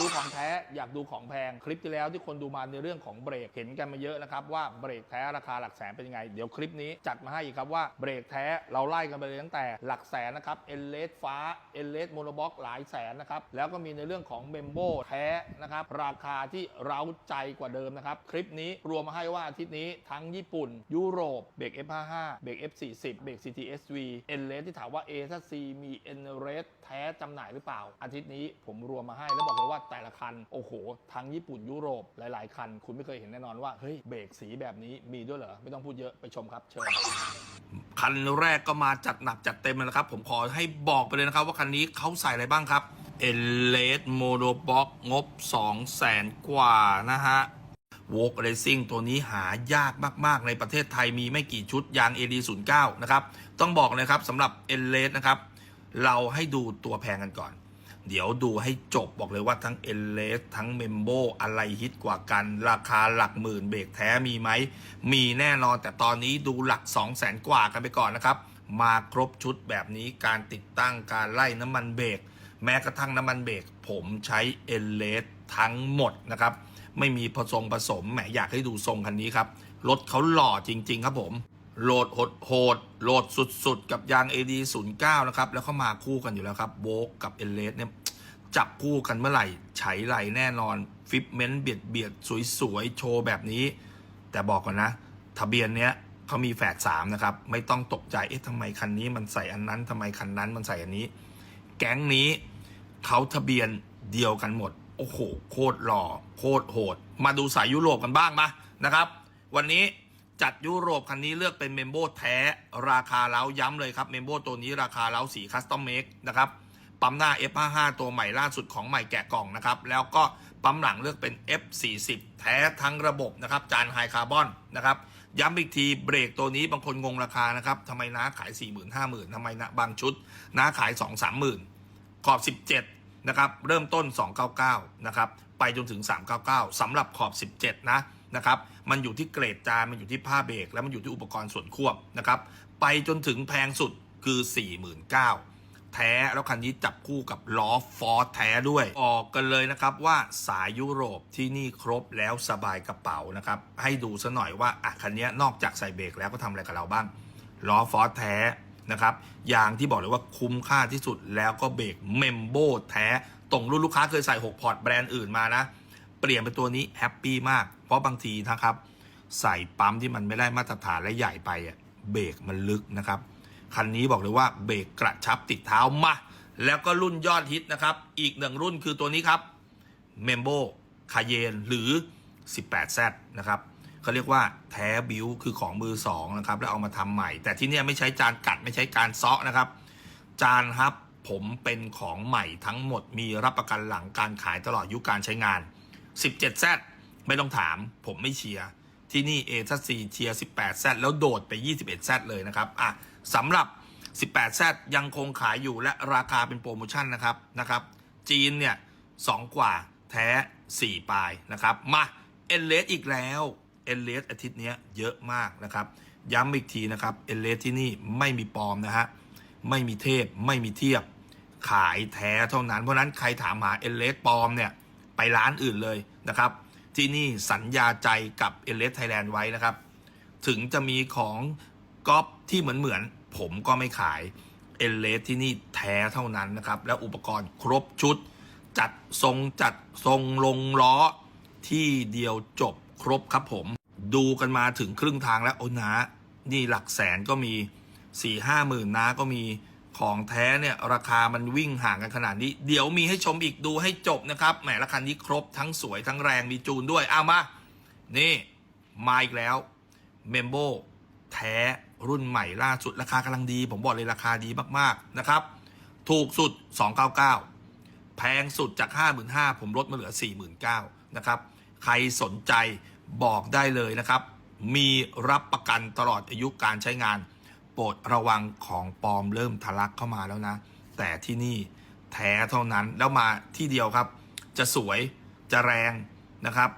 ดูของแท้อยากดูของแพงคลิปที่แล้วที่คนดูมาในเรื่องของเบรกเห็นกันมาเยอะนะครับว่าเบรกแท้ราคาหลักแสนเป็นยังไง เดี๋ยวคลิปนี้จัดมาให้อีกครับว่าเบรกแท้เราไล่กันไปเลยตั้งแต่หลักแสนนะครับเอลเลสฟ้าเอลเลสโมโนบ็อกหลายแสนนะครับแล้วก็มีในเรื่องของเมมโบแท้นะครับราคาที่เร้าใจกว่าเดิมนะครับคลิปนี้รวมมาให้ว่าอาทิตย์นี้ทั้งญี่ปุ่น ยุโรปเบรก F55 เบรก F40 เบรก CTSV เอลเลสที่ถามว่า A ถ้า C มีเอ n เรสแท้จำหน่ายหรือเปล่า อาทิตย์นี้ผมรวมมาให้แล้วบอกเลยว่าแต่ละคัน โอ้โห ทั้งญี่ปุ่นยุโรปหลาย ๆ คัน คุณไม่เคยเห็นแน่นอนว่าเฮ้ยเบรกสีแบบนี้มีด้วยเหรอ ไม่ต้องพูดเยอะไปชมครับเชิญคันแรกก็มาจัดหนักจัดเต็มเลยนะครับ ผมขอให้บอกไปเลยนะครับ ว่าคันนี้เขาใส่อะไรบ้างครับเอเลสโมโนบ็อกงบ 2 0 0แสนกว่านะฮะ w o l k Racing ตัวนี้หายากมาก ๆ ในประเทศไทยมีไม่กี่ชุดยาง AD09 นะครับ ต้องบอกเลยครับสำหรับ e l e s นะครับ เราให้ดูตัวแพงกันก่อน เดี๋ยวดูให้จบบอกเลยว่าทั้ง e l e s ทั้ง Membo อะไรฮิตกว่ากัน ราคาหลักหมื่นเบรกแท้มีไหม มีแน่นอนแต่ตอนนี้ดูหลัก 2 0 0แสนกว่ากันไปก่อนนะครับ มาครบชุดแบบนี้การติดตั้งการไล่น้ำมันเบรกแม้กระทั่งน้ำมันเบรกผมใช้ e l e s ทั้งหมดนะครับ ไม่มีผสมผสมแหมอยากให้ดูทรงคันนี้ครับรถเขาหล่อจริง ๆ ครับผม โหลดโหดโหดโหลดสุดๆ กับยาง AD 0 9นะครับ แล้วเขามาคู่กันอยู่แล้วครับโบกกับเอเลสเนี่ยจับคู่กันเมื่อไหร่ไฉไหลแน่นอน ฟิปเมนต์เบียดเบียดสวยๆ โชว์แบบนี้ แต่บอกก่อนนะ ทะเบียนเนี้ยเขามีแฝดสามนะครับ ไม่ต้องตกใจ เอ๊ะทำไมคันนี้มันใส่อันนั้นทำไมคันนั้นมันใส่อันนี้ แก๊งนี้เขาทะเบียนเดียวกันหมด โอ้โห โคตรหล่อ โคตรโหด มาดูสายยุโรปกันบ้างมานะครับ วันนี้ จัดยุโรปคันนี้เลือกเป็นเมมโบแท้ราคาเล้าย้ำเลยครับเมมโบตัวนี้ราคาเล้าสีคัสตอมเมคนะครับปั๊มหน้า F55 ตัวใหม่ล่าสุดของใหม่แกะกล่องนะครับ แล้วก็ปั๊มหลังเลือกเป็น F40 แท้ทั้งระบบนะครับจานไฮคาร์บอนนะครับย้ำอีกทีเบรกตัวนี้บางคนงงราคานะครับทำไมน้าขาย 4 0 0 0 0 5 0,000ทำไมนะบางชุดน้าขาย 2 3 0 0 0 0 ขอบ 17นะครับเริ่มต้น 299นะครับไปจนถึง 399สำหรับขอบ 17 นะ นะครับ มันอยู่ที่เกรดจานมันอยู่ที่ผ้าเบรกแล้วมันอยู่ที่อุปกรณ์ส่วนควบนะครับ ไปจนถึงแพงสุดคือ 49,000แท้แล้วคันนี้จับคู่กับล้อฟอร์ดแท้ด้วย ออกกันเลยนะครับว่าสายยุโรปที่นี่ครบแล้วสบายกระเป๋านะครับ ให้ดูซะหน่อยว่าอะคันนี้นอกจากใส่เบรกแล้วก็ทำอะไรกับเราบ้างล้อฟอร์ดแท้นะครับยางที่บอกเลยว่าคุ้มค่าที่สุดแล้วก็เบรกเมมโบแท้ตรงรุ่นลูกค้าเคยใส่ 6 พอร์ตแบรนด์อื่นมานะ เปลี่ยนเป็นตัวนี้แฮปปี้มาก เพราะบางทีนะครับ ใส่ปั๊มที่มันไม่ได้มาตรฐานและใหญ่ไปอะเบรกมันลึกนะครับ คันนี้บอกเลยว่าเบรกกระชับติดเท้ามาแล้วก็รุ่นยอดฮิตนะครับ อีกหนึ่งรุ่นคือตัวนี้ครับเมมโบคาเยนหรือ 18Z นะครับเขาเรียกว่าแท้บิวคือของมือสองนะครับ แล้วเอามาทำใหม่ แต่ที่นี่ไม่ใช้จานกัดไม่ใช้การเซาะนะครับ จานฮับผมเป็นของใหม่ทั้งหมดมีรับประกันหลังการขายตลอดอยุคการใช้งาน 17Z ไม่ต้องถามผมไม่เชียร์ ที่นี่เอทัซีเชียร์ 18Z แล้วโดดไป 21Z เลยนะครับอะสำหรับ 18Z ยังคงขายอยู่และราคาเป็นโปรโมชั่นนะครับนะครับจีนเนี่ย2กว่าแท้ 4 ปลายนะครับ มาเอเลสอีกแล้วเอเลสอาทิตย์นี้เยอะมากนะครับ ย้ำอีกทีนะครับเอเลสที่นี่ไม่มีปลอมนะฮะไม่มีเทพไม่มีเทียบขายแท้เท่านั้น เพราะฉะนั้นใครถามหาเอเลสปลอมเนี่ยไปร้านอื่นเลยนะครับ ที่นี่สัญญาใจกับเอเลสไทยแลนด์ไว้นะครับ ถึงจะมีของก๊อปที่เหมือนเหมือนๆผมก็ไม่ขายเอเลสที่นี่แท้เท่านั้นนะครับ แล้วอุปกรณ์ครบชุด จัดทรงจัดทรงลงล้อที่เดียวจบครบครับผม ดูกันมาถึงครึ่งทางแล้วโอ้นะนี่หลักแสนก็มีสี่ห้าหมื่นนะก็มี ของแท้เนี่ยราคามันวิ่งห่างกันขนาดนี้ เดี๋ยวมีให้ชมอีกดูให้จบนะครับแหมราคานี้ครบทั้งสวยทั้งแรงมีจูนด้วยเอามา นี่มาอีกแล้วเมมโบแท้รุ่นใหม่ล่าสุดราคากำลังดี ผมบอกเลยราคาดีมากๆนะครับ ถูกสุด 299 แพงสุดจาก 55,000ผมลดมาเหลือ 49,000นะครับ ใครสนใจบอกได้เลยนะครับ มีรับประกันตลอดอายุการใช้งาน รดระวังของปลอมเริ่มทะลักเข้ามาแล้วนะ แต่ที่นี่แท้เท่านั้นแล้วมาที่เดียวครับ จะสวยจะแรงนะครับ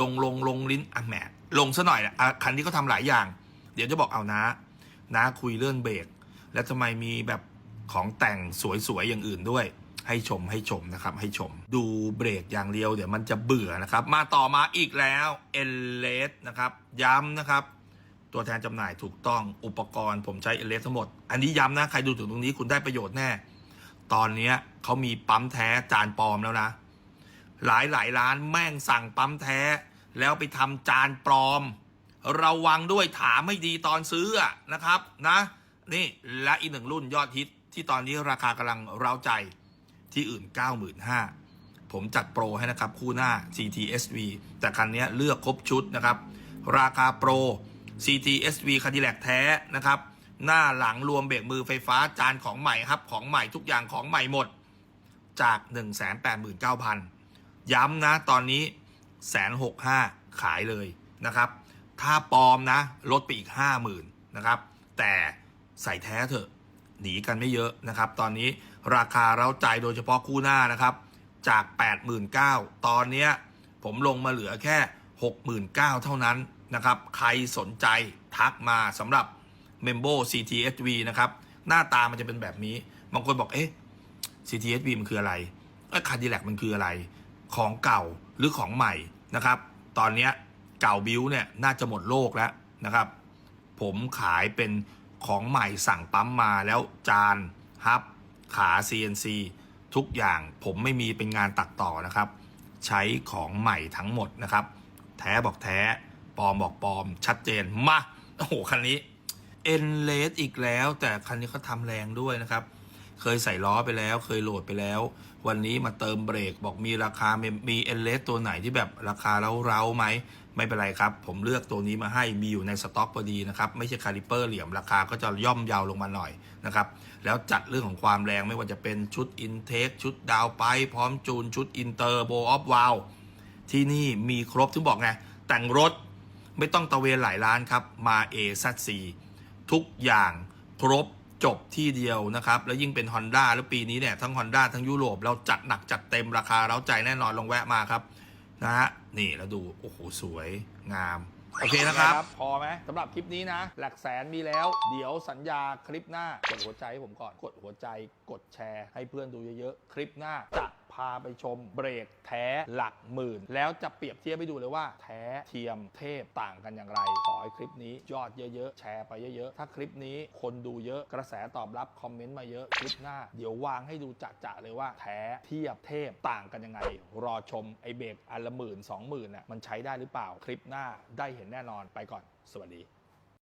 ลงลงลงลิ้นอะแหมลงซะหน่อยอะคันนี้ก็ทำหลายอย่าง เดี๋ยวจะบอกเอานะนะคุยเรื่องเบรกแล้วทำไมมีแบบของแต่งสวยๆอย่างอื่นด้วย ให้ชมให้ชมนะครับ ให้ชม ดูเบรกอย่างเดียวเดี๋ยวมันจะเบื่อนะครับ มาต่อมาอีกแล้วเอเลสนะครับ ย้ำนะครับ ตัวแทนจำหน่ายถูกต้องอุปกรณ์ผมใช้เอเลสทั้งหมด อันนี้ย้ำนะ ใครดูถึงตรงนี้คุณได้ประโยชน์แน่ ตอนนี้เขามีปั๊มแท้จานปลอมแล้วนะ หลายหลายร้านแม่งสั่งปั๊มแท้ แล้วไปทำจานปลอม ระวังด้วยถามให้ดีตอนซื้อนะครับนะ นี่และอีกหนึ่งรุ่นยอดฮิตที่ตอนนี้ราคากำลังเร้าใจที่อื่น 95,000ผมจัดโปรให้นะครับ คู่หน้า CTSV แต่คันนี้เลือกครบชุดนะครับ ราคาโปร CTSV คันดีแลกแท้นะครับ หน้าหลังรวมเบรกมือไฟฟ้าจานของใหม่ครับ ของใหม่ทุกอย่างของใหม่หมด จาก 189,000 ย้ำนะตอนนี้แสนหกห้าขายเลยนะครับ ถ้าปลอมนะลดไปอีก 50,000นะครับ แต่ใส่แท้เถอะหนีกันไม่เยอะนะครับ ตอนนี้ราคาเราใจโดยเฉพาะคู่หน้านะครับ จาก 89,000 ตอนเนี้ผมลงมาเหลือแค่ 69,000 เท่านั้น นะครับ ใครสนใจทักมาสำหรับ m e m b o CTSV นะครับ หน้าตามันจะเป็นแบบนี้ บางคนบอกเอ๊ะ CTSV มันคืออะไรเอ้คาร์ดิแลกมันคืออะไร ของเก่าหรือของใหม่นะครับ ตอนนี้เก่าบิวเนี่ยน่าจะหมดโลกแล้วนะครับ ผมขายเป็นของใหม่สั่งปั๊มมาแล้วจานฮับ ขา CNC ทุกอย่างผมไม่มีเป็นงานตัดต่อนะครับ ใช้ของใหม่ทั้งหมดนะครับ แท้บอกแท้ ปลอมบอกปลอม ชัดเจนมาโอ้โหคันนี้เอ็นเลสอีกแล้ว แต่คันนี้เขาทำแรงด้วยนะครับ เคยใส่ล้อไปแล้ว เคยโหลดไปแล้ว วันนี้มาเติมเบรกบอกมีราคามีเอ็นเลสตัวไหนที่แบบราคาเร้าๆไหมไม่เป็นไรครับ ผมเลือกตัวนี้มาให้มีอยู่ในสต็อกพอดีนะครับ ไม่ใช่คาลิเปอร์เหลี่ยมราคาก็จะย่อมเยาวลงมาหน่อยนะครับ แล้วจัดเรื่องของความแรงไม่ว่าจะเป็นชุดอินเทคชุดดาวไป พร้อมจูนชุดอินเตอร์โบออฟวาลที่นี่มีครบถึงบอกไงแต่งรถ ไม่ต้องตะเวนหลายร้านครับมา a อ c ทุกอย่างครบจบที่เดียวนะครับ แล้วยิ่งเป็น Honda แล้วปีนี้เนี่ยทั้ง Honda ทั้งยุโรป เราจัดหนักจัดเต็มราคาเราใจแน่นอนลองแวะมาครับนะฮะนี่แล้วดูโอ้โหสวยงามโอเคนะครับ พอไหมสำหรับคลิปนี้นะ หลักแสนมีแล้ว เดี๋ยวสัญญาคลิปหน้ากดหัวใจให้ผมก่อน กดหัวใจ กดแชร์ให้เพื่อนดูเยอะๆ คลิปหน้าจะาไปชมเบรกแท้หลักหมื่น แล้วจะเปรียบเทียบให้ดูเลยว่า แท้เทียมเทพต่างกันอย่างไร ขอให้คลิปนี้ยอดเยอะๆ แชร์ไปเยอะๆ ถ้าคลิปนี้คนดูเยอะกระแสตอบรับคอมเมนต์มาเยอะคลิปหน้า เดี๋ยววางให้ดูจะๆเลยว่าแท้เทียบเทพต่างกันยังไง รอชมไอเบรกอันละหมื่นสองหมื่นน่ะมันใช้ได้หรือเปล่าคลิปหน้าได้เห็นแน่นอนไปก่อน สวัสดี